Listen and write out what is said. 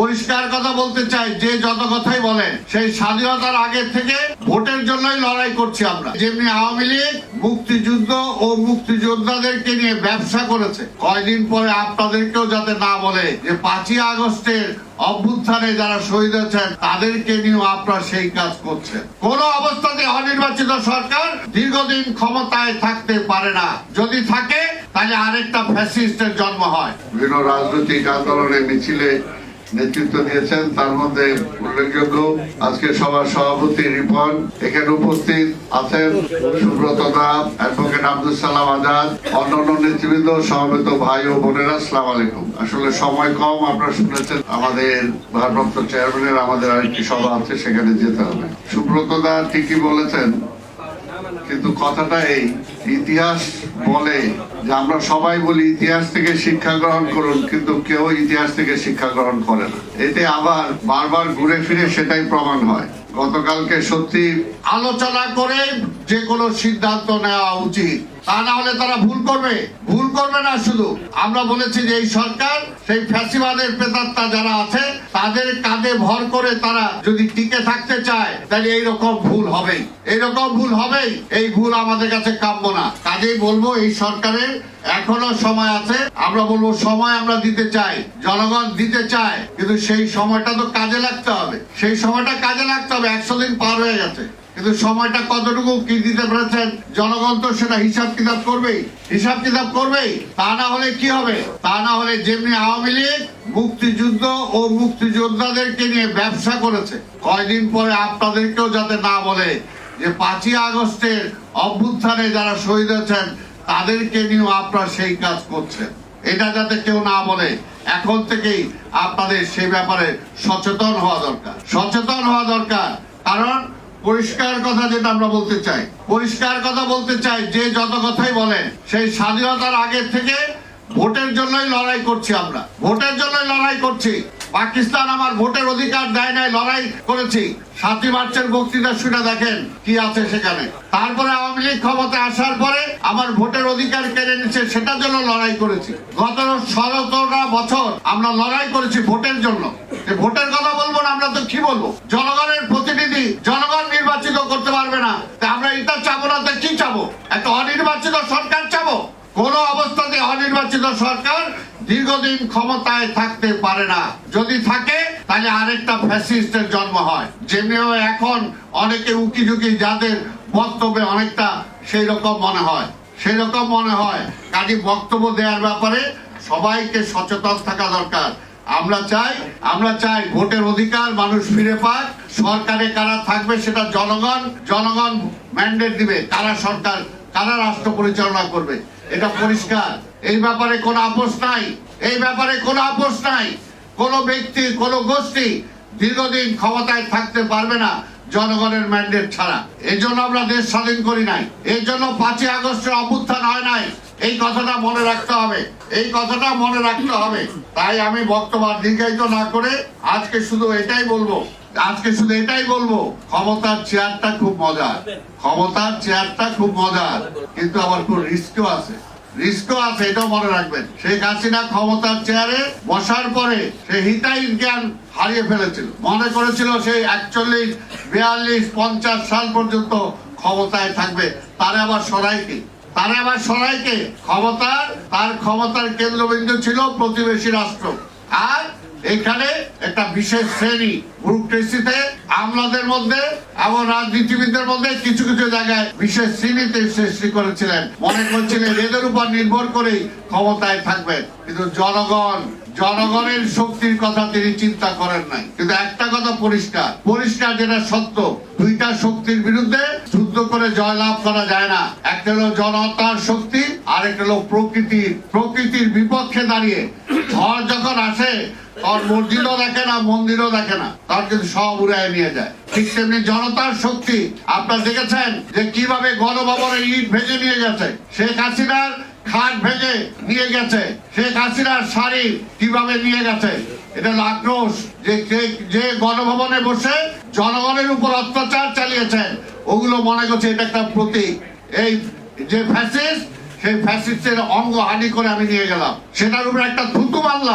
পরিষ্কার কথা বলতে চাই, যে যত কথাই বলেন, সেই স্বাধীনতার আগে থেকে ভোটের জন্যই লড়াই করছি আমরা। যেমনি আওয়ামী লীগ মুক্তিযুদ্ধ ও মুক্তিযোদ্ধাদেরকে নিয়ে ব্যবসা করেছে, কয়দিন পরে আপনাদেরকেও যাতে না বলে যে পাঁচই আগস্টের অভ্যুত্থানে যারা শহীদ হয়েছেন, তাদেরকে নিয়েও আপনারা সেই কাজ করছেন। কোন অবস্থাতে অনির্বাচিত সরকার দীর্ঘদিন ক্ষমতায় থাকতে পারে না। যদি থাকে, তাহলে আরেকটা ফ্যাসিস্টের জন্ম হয়। বিভিন্ন রাজনৈতিক আন্দোলনে মিছিলে নেতৃত্ব দিয়েছেন, তার মধ্যে উল্লেখযোগ্য আজকে সভার সভাপতি রিপন, এখানে উপস্থিত আছেন সুব্রত দাস, অ্যাডভোকেট আব্দুল সালাম আজাদ, অন্যান্য নেতৃবৃন্দ, সমবেত ভাই ও বোনেরা, আসসালাম আলাইকুম। আসলে সময় কম, আপনারা শুনেছেন, আমাদের ভারপ্রাপ্ত চেয়ারম্যানের আমাদের আরেকটি সভা আছে, সেখানে যেতে হবে। সুব্রত দা ঠিকই বলেছেন কিন্তু কথাটা এই, ইতিহাস বলে যে আমরা সবাই বলি ইতিহাস থেকে শিক্ষা গ্রহণ করুন, কিন্তু কেউ ইতিহাস থেকে শিক্ষা গ্রহণ করে না। এতে আবার বারবার ঘুরে ফিরে সেটাই প্রমাণ হয়। গতকালকে সত্যি আলোচনা করে যে কোনো সিদ্ধান্ত নেওয়া উচিত। তা না হলে তারা ভুল করবে। ভুল করবে না শুধু। আমরা বলেছি যে এই সরকার, সেই ফ্যাসিবাদের প্রেতাত্মা যারা আছে তাদের কাঁধে ভর করে তারা যদি টিকে থাকতে চায়, তাহলে এইরকম ভুল হবেই। এইরকম ভুল হবেই, এই ভুল আমাদের কাছে কাম্য না। কাজেই বলব, এই সরকারের এখনও সময় আছে। আমরা বলব, সময় আমরা দিতে চাই, জনগণ দিতে চায়, কিন্তু সেই সময়টা তো কাজে লাগতে হবে। সেই সময়টা কাজে লাগতে হবে, একশো দিন পার হয়ে গেছে। কিন্তু সময়টা কতটুকু কি দিতে পেরেছেন জনগণ তো সেটা হিসাব কিতাব করবেই। হিসাব কিতাব করবেই। তা না হলে কি হবে? তা না হলে যেমনি আওয়ামী লীগ মুক্তিযুদ্ধ ও মুক্তিযোদ্ধাদেরকে নিয়ে ব্যবসা করেছে, কয়দিন পরে আপনাদেরকেও যাতে না বলে যে পাঁচই আগস্টের অভ্যুত্থানে যারা শহীদ হয়েছেন, তাদেরকে নিয়েও আপনারা সেই কাজ করছেন। এটা যাতে কেউ না বলে, এখন থেকেই আপনাদের সেই ব্যাপারে সচেতন হওয়া দরকার। সচেতন হওয়া দরকার। কারণ পরিষ্কার কথা যেটা আমরা বলতে চাই। পরিষ্কার কথা বলতে চাই, যে যত কথাই বলেন, সেই স্বাধীনতার আগে থেকে ভোটের জন্যই লড়াই করছি আমরা। ভোটের জন্যই লড়াই করছি। পাকিস্তান আমার ভোটের অধিকার দেয় নাই, লড়াই করেছি। সাতই মার্চের বক্তৃতা শুনে দেখেন কি আছে সেখানে। তারপরে আওয়ামী লীগ ক্ষমতা আসার পরে আমার ভোটের অধিকার কেড়ে নিচ্ছে সেটার জন্য লড়াই করেছি। গত সতেরোটা বছর আমরা লড়াই করেছি ভোটের জন্য। ভোটের কথা বলব না, আমরা তো কি বলব? জনগণের প্রতিনিধি জনগণ নির্বাচিত করতে পারবে না তা আমরা এটা চাবো না তো কি চাবো একটা অনির্বাচিত সরকার চাবো। কোন অবস্থাতে অনির্বাচিত সরকার দীর্ঘদিন ক্ষমতায় থাকতে পারে না। যদি থাকে, তাহলে আরেকটা ফ্যাসিস্টের জন্ম হয়। যেমনি এখন অনেকে উকি ঝুঁকি যাদের বক্তব্যে অনেকটা সেই রকম মনে হয়। সেই রকম মনে হয়। কাজে বক্তব্য দেওয়ার ব্যাপারে সবাইকে সচেতন থাকা দরকার। আমরা চাই আমরা চাই ভোটের অধিকার মানুষ ফিরে পাক। সরকারে কারা থাকবে সেটা জনগণ জনগণ ম্যান্ডেট দিবে। কারা সরকার কারা রাষ্ট্র পরিচালনা করবে। এটা পরিষ্কার। এই ব্যাপারে কোনো আপোষ নাই। এই ব্যাপারে কোনো আপোষ নাই। কোন ব্যক্তি, কোন গোষ্ঠী দীর্ঘদিন ক্ষমতায় থাকতে পারবে না জনগণের ম্যান্ডেট ছাড়া। এই জন্য আমরা দেশ স্বাধীন করি নাই। এই জন্য পাঁচই আগস্টের অভ্যুত্থান হয় নাই। এই কথাটা মনে রাখতে হবে। এই কথাটা মনে রাখতে হবে। তাই আমি বক্তব্য দীর্ঘায়িত না করে আজকে শুধু এটাই বলব। আজকে শুধু এটাই বলব, ক্ষমতার চেয়ারটা খুব মজার। ক্ষমতার চেয়ারটা খুব মজার, কিন্তু আবার খুব রিস্কও আছে। রিস্কও আছে, এটাও মনে রাখবেন। শেখ হাসিনা ক্ষমতার চেয়ারে বসার পরে সে হিতাহিত জ্ঞান হারিয়ে ফেলেছিল। মনে করেছিল সেই একচল্লিশ, বিয়াল্লিশ, পঞ্চাশ সাল পর্যন্ত ক্ষমতায় থাকবে। তারে আবার সরাইকে তারে আবার সরাইকে ক্ষমতার তার ক্ষমতার কেন্দ্রবিন্দু ছিল প্রতিবেশী রাষ্ট্র। আর এখানে একটা বিশেষ শ্রেণি ব্যুরোক্রেসিতে আমলাদের মধ্যে এবং রাজনীতিবিদদের মধ্যে কিছু কিছু জায়গায় বিশেষ শ্রেণীতে সৃষ্টি করেছিলেন। মনে করছিলেন এদের উপর নির্ভর করেই ক্ষমতায় থাকবেন। কিন্তু জনগণ, জনগণের শক্তির কথা তিনি চিন্তা করেন নাই। কিন্তু একটা কথা পরিষ্কার পরিষ্কার যেটা সত্য, দুইটা শক্তির বিরুদ্ধে যুদ্ধ করে জয়লাভ করা যায় না। একটা হলো জনতার শক্তি আর একটা হলো প্রকৃতির প্রকৃতির বিপক্ষে দাঁড়িয়ে। ঝড় যখন আসে তখন মসজিদও দেখে না, মন্দিরও দেখে না। তখন কিন্তু সব উড়ায় নিয়ে যায়। ঠিক তেমনি জনতার শক্তি। আপনারা দেখেছেন যে কীভাবে গণভবনের ইট ভেঙে নিয়ে গেছে? শেখ হাসিনার খাট ভেঙে নিয়ে গেছে। শেখ হাসিনার শাড়ি কীভাবে নিয়ে গেছে? এটা আক্রোশ যে যে- যে গণভবনে বসে জনগণের উপর অত্যাচার চালিয়েছেন, ওগুলো মনে করছে এটা একটা প্রতীক। এই যে ফ্যাসিস্ট সেই ফ্যাসিস্টের অঙ্গ হানি করে আমি নিয়ে গেলাম। সেটার উপরে একটা থুতু মারলাম।